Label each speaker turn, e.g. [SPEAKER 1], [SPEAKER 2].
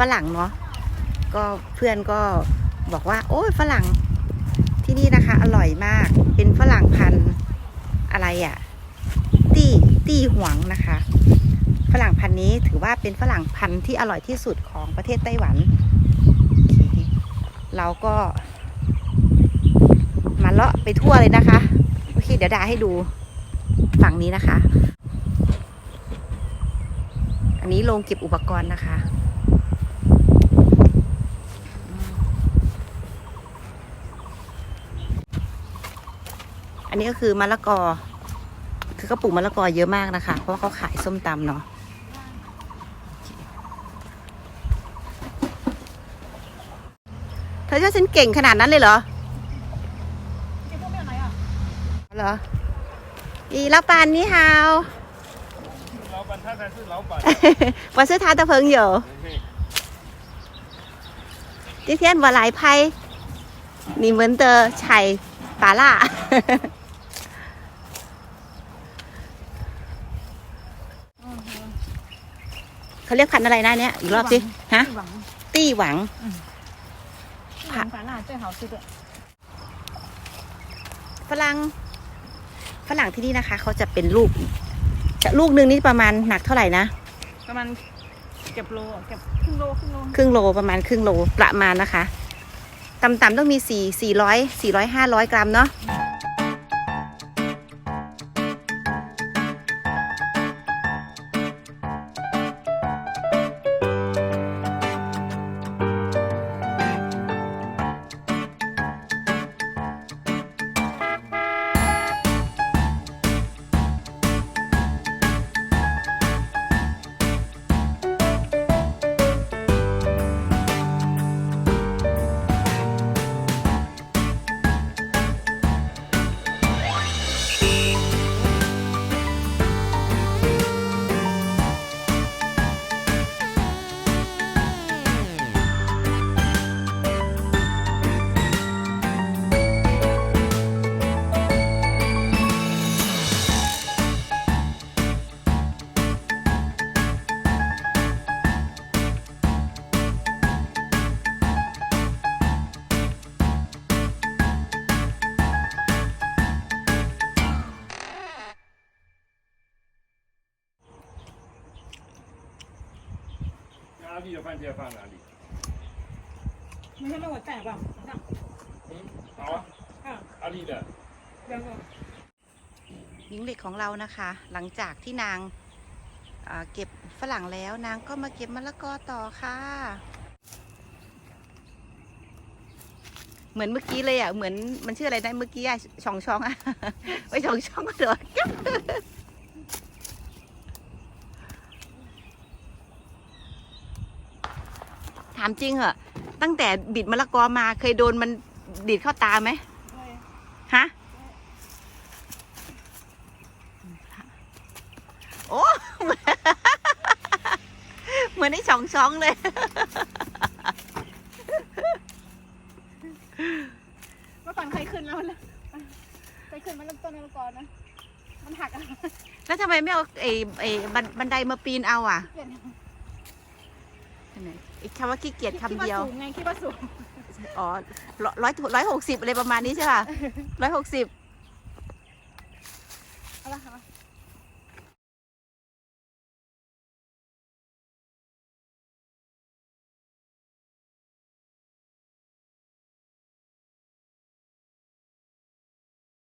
[SPEAKER 1] ฝรั่งเนาะก็เพื่อนก็บอกว่า โอ้ยฝรั่งที่นี่นะคะ อร่อยมากเป็นฝรั่งพันอะไรอะ่ะตีตีหวงนะคะ ฝรั่งพันนี้ถือว่าเป็นฝรั่งพันที่อร่อยที่สุดของประเทศไต้หวันเคเราก็มาเลาะไปทั่วเลยนะคะโอเคเดี๋ยวดาให้ดูฝั่งนี้นะคะ อันนี้โรงเก็บอุปกรณ์นะคะ อันนี้ก็คือมะละกอ คือเขาปลูกมะละกอเยอะมากนะคะ เพราะว่าเขาขายส้มตำเนาะ เธอจะฉันเก่งขนาดนั้นเลยเหรอ
[SPEAKER 2] 这方面来啊？
[SPEAKER 1] เหรอ อี老板你好
[SPEAKER 3] 老板他才是老板。
[SPEAKER 1] 我是他的朋友今天我来拍你们的采拔蜡 เขาเรียกพันธุ์อะไรนะเนี่ยอีกรอบสิฮะ ตี้หวัง
[SPEAKER 2] ผัก
[SPEAKER 1] ฝรั่งฝรั่งที่นี่นะคะ เขาจะเป็นลูกจะลูกหนึ่งนี่ประมาณหนักเท่าไหร่นะ
[SPEAKER 2] ประมาณเก็บโลเก็บครึ่งโลครึ่งโล
[SPEAKER 1] ครึ่งโลประมาณครึ่งโลประมาณนะคะต่ำๆต้องมีสี่สี่ร้อยสี่ร้อยห้าร้อยกรัมเนาะ
[SPEAKER 3] 阿丽的饭店放哪里？
[SPEAKER 2] 没事，那我带吧。那
[SPEAKER 3] 嗯，好啊。
[SPEAKER 2] 啊，
[SPEAKER 3] 阿丽的。
[SPEAKER 2] 两个。
[SPEAKER 1] หญิงเหล็กของเรานะคะ หลังจากที่นางเอ่อเก็บฝรั่งแล้ว นางก็มาเก็บมะละกอต่อค่ะ เหมือนเมื่อกี้เลยอ่ะ เหมือนมันชื่ออะไรนะเมื่อกี้อ่ะช่องช่องอ่ะ ไปช่องช่องก็เดือด ถามจริงเหอะตั้งแต่บิดมะละกอมาเคยโดนมันดีดเข้าตาไหม
[SPEAKER 2] 对，
[SPEAKER 1] ฮะโอ้เหมือนไอ้สองช้องเลย
[SPEAKER 2] เมื่อก่อนเคยขึ้นแล้วนะเคยขึ้นมาเริ่มต้นมะละกอนะมันหักอะ
[SPEAKER 1] แล้วทำไมไม่เอาไอ้ไอ้บันบันไดมาปีนเอาอะ
[SPEAKER 2] เปลี่ยน
[SPEAKER 1] ไอ้คำว่าขี้เกียจ
[SPEAKER 2] คิด
[SPEAKER 1] คำ
[SPEAKER 2] ว่า
[SPEAKER 1] เดียว
[SPEAKER 2] สูงไงคิดว่าสูง
[SPEAKER 1] อ๋อร้อยร้อยร้อยหกสิบอะไรประมาณนี้ใช่ป่ะร้อยหกสิบ